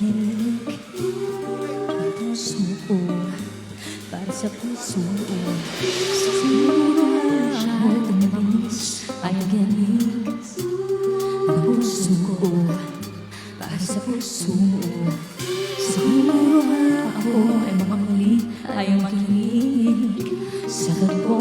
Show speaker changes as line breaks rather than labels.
masyadong ang puso ko para sa puso ko Siguro masyadong mabilis ang pag-ibig Ang puso ko para sa puso mo Siguro ako ay mga muli ayaw makinig Sa tagpo